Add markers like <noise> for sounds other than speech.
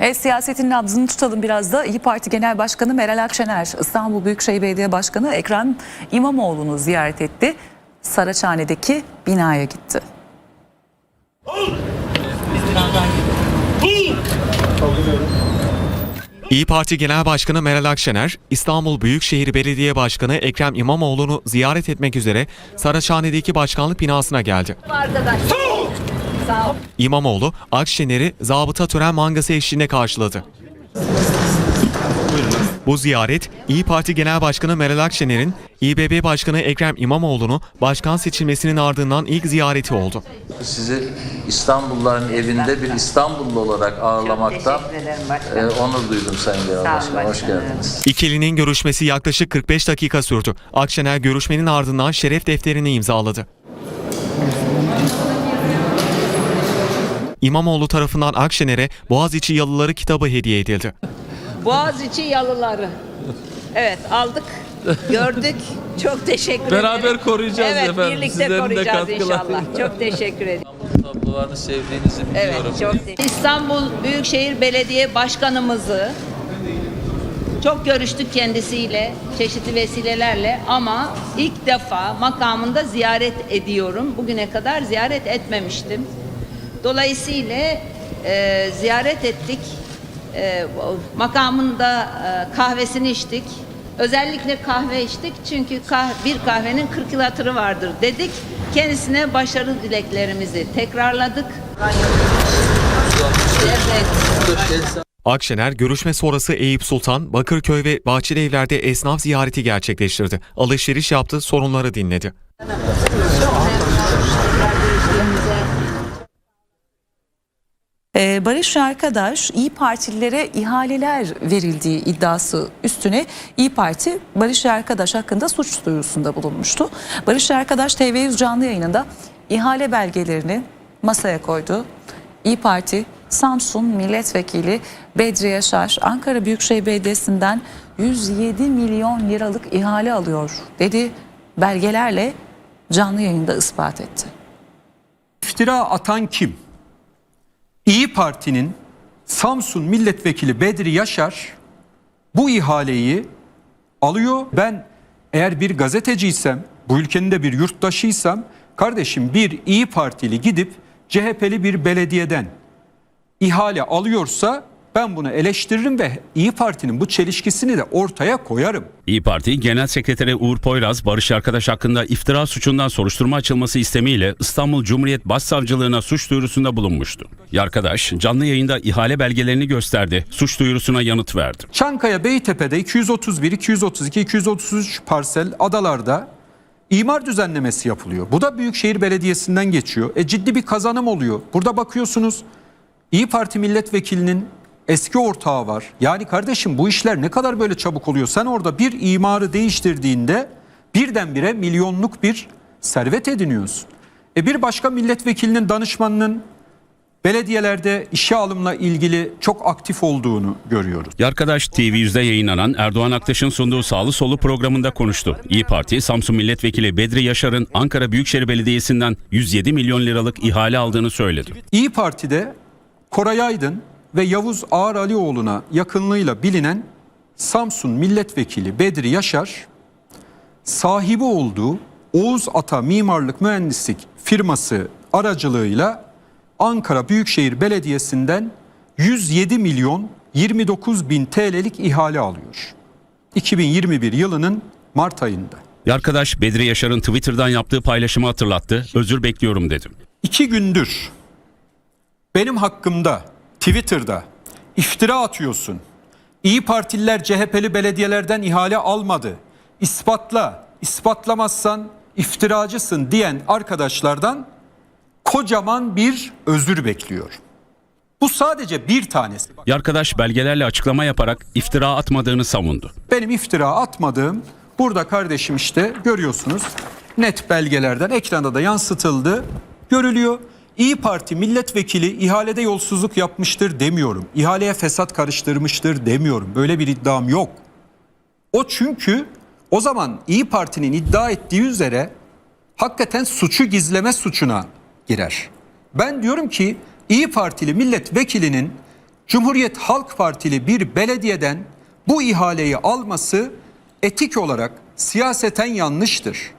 E, siyasetin nabzını tutalım biraz da. İyi Parti Genel Başkanı Meral Akşener, İstanbul Büyükşehir Belediye Başkanı Ekrem İmamoğlu'nu ziyaret etti. Saraçhane'deki binaya gitti. İyi Parti Genel Başkanı Meral Akşener, İstanbul Büyükşehir Belediye Başkanı Ekrem İmamoğlu'nu ziyaret etmek üzere Saraçhane'deki başkanlık binasına geldi. İmamoğlu, Akşener'i zabıta tören mangası eşliğinde karşıladı. Bu ziyaret, İyi Parti Genel Başkanı Meral Akşener'in İBB Başkanı Ekrem İmamoğlu'nu başkan seçilmesinin ardından ilk ziyareti oldu. Sizi İstanbulluların evinde bir İstanbullu olarak ağırlamaktan e, onur duydum Sayın Genel Başkanım. Hoş geldiniz. İkilinin görüşmesi yaklaşık 45 dakika sürdü. Akşener görüşmenin ardından şeref defterini imzaladı. İmamoğlu tarafından Akşener'e Boğaziçi Yalıları kitabı hediye edildi. Boğaziçi yalıları. Evet aldık, gördük. Çok teşekkür ederim. Beraber koruyacağız evet, efendim. birlikte Sizlerin koruyacağız inşallah. Çok teşekkür ederim. <laughs> Tablolarını sevdiğinizi Evet, biliyorum. çok teşekkür İstanbul Büyükşehir Belediye Başkanımızı çok görüştük kendisiyle, çeşitli vesilelerle ama ilk defa makamında ziyaret ediyorum. Bugüne kadar ziyaret etmemiştim. Dolayısıyla e, ziyaret ettik. E, makamında e, kahvesini içtik. Özellikle kahve içtik çünkü kah- bir kahvenin 40 yıl hatırı vardır dedik. Kendisine başarı dileklerimizi tekrarladık. Evet. Akşener görüşme sonrası Eyüp Sultan, Bakırköy ve Bahçelievler'de esnaf ziyareti gerçekleştirdi. Alışveriş yaptı, sorunları dinledi. Ee, Barış Arkadaş İyi Partililere ihaleler verildiği iddiası üstüne İyi Parti Barış Arkadaş hakkında suç duyurusunda bulunmuştu. Barış Arkadaş TV100 canlı yayınında ihale belgelerini masaya koydu. İyi Parti Samsun Milletvekili Bedri Yaşar Ankara Büyükşehir Belediyesi'nden 107 milyon liralık ihale alıyor dedi. Belgelerle canlı yayında ispat etti. İftira atan kim? İyi Parti'nin Samsun Milletvekili Bedri Yaşar bu ihaleyi alıyor. Ben eğer bir gazeteciysem, bu ülkenin de bir yurttaşıysam kardeşim bir İyi Partili gidip CHP'li bir belediyeden ihale alıyorsa ben bunu eleştiririm ve İyi Parti'nin bu çelişkisini de ortaya koyarım. İyi Parti Genel Sekreteri Uğur Poyraz, Barış Arkadaş hakkında iftira suçundan soruşturma açılması istemiyle İstanbul Cumhuriyet Başsavcılığına suç duyurusunda bulunmuştu. Arkadaş canlı yayında ihale belgelerini gösterdi, suç duyurusuna yanıt verdi. Çankaya Beytepe'de 231, 232, 233 parsel adalarda imar düzenlemesi yapılıyor. Bu da Büyükşehir Belediyesi'nden geçiyor. E ciddi bir kazanım oluyor. Burada bakıyorsunuz İyi Parti milletvekilinin eski ortağı var. Yani kardeşim bu işler ne kadar böyle çabuk oluyor? Sen orada bir imarı değiştirdiğinde birdenbire milyonluk bir servet ediniyorsun. E bir başka milletvekilinin danışmanının belediyelerde işe alımla ilgili çok aktif olduğunu görüyoruz. Arkadaş TV100'de yayınlanan Erdoğan Aktaş'ın sunduğu Sağlı Solu programında konuştu. İyi Parti, Samsun Milletvekili Bedri Yaşar'ın Ankara Büyükşehir Belediyesi'nden 107 milyon liralık ihale aldığını söyledi. İyi Parti'de Koray Aydın ve Yavuz Ağar Alioğlu'na yakınlığıyla bilinen Samsun Milletvekili Bedri Yaşar sahibi olduğu Oğuz Ata Mimarlık Mühendislik firması aracılığıyla Ankara Büyükşehir Belediyesi'nden 107 milyon 29 bin TL'lik ihale alıyor. 2021 yılının Mart ayında. Arkadaş Bedri Yaşar'ın Twitter'dan yaptığı paylaşımı hatırlattı. Özür bekliyorum dedi. İki gündür benim hakkımda Twitter'da iftira atıyorsun. İyi Partililer CHP'li belediyelerden ihale almadı. İspatla, ispatlamazsan iftiracısın diyen arkadaşlardan kocaman bir özür bekliyor. Bu sadece bir tanesi. Arkadaş belgelerle açıklama yaparak iftira atmadığını savundu. Benim iftira atmadığım burada kardeşim işte görüyorsunuz net belgelerden ekranda da yansıtıldı görülüyor. İyi Parti milletvekili ihalede yolsuzluk yapmıştır demiyorum. İhaleye fesat karıştırmıştır demiyorum. Böyle bir iddiam yok. O çünkü o zaman İyi Parti'nin iddia ettiği üzere hakikaten suçu gizleme suçuna girer. Ben diyorum ki İyi Partili milletvekilinin Cumhuriyet Halk Partili bir belediyeden bu ihaleyi alması etik olarak siyaseten yanlıştır.